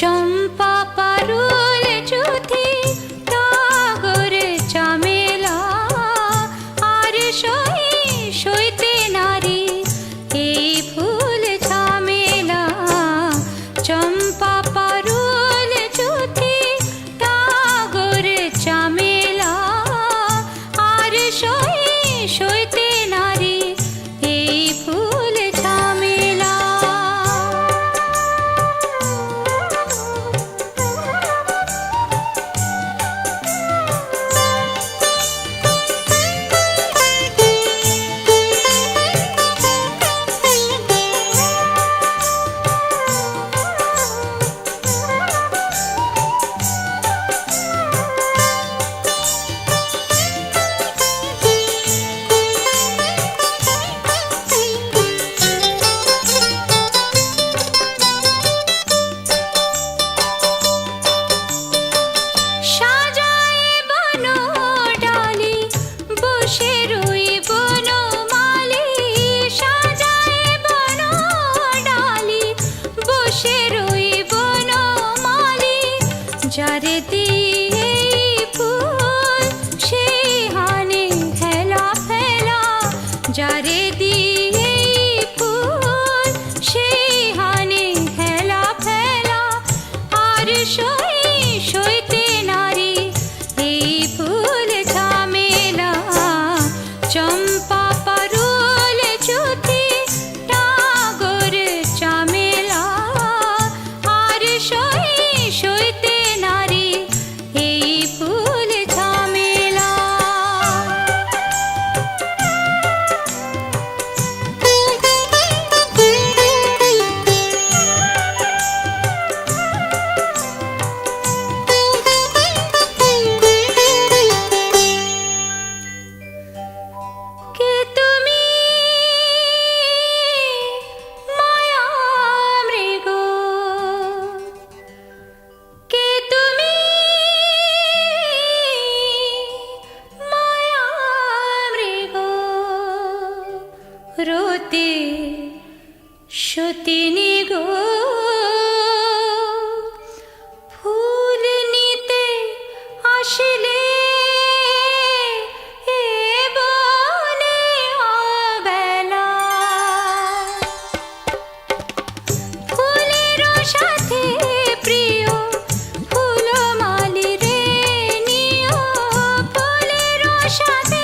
jump যারে দিয়ে ফুল সেই হানে হেলা ফেলা। যারে দিয়ে ফুল সেই হানে হেলা ফেলা। আর সই সতিনী গো ফুল নিতে আসিলে সাথে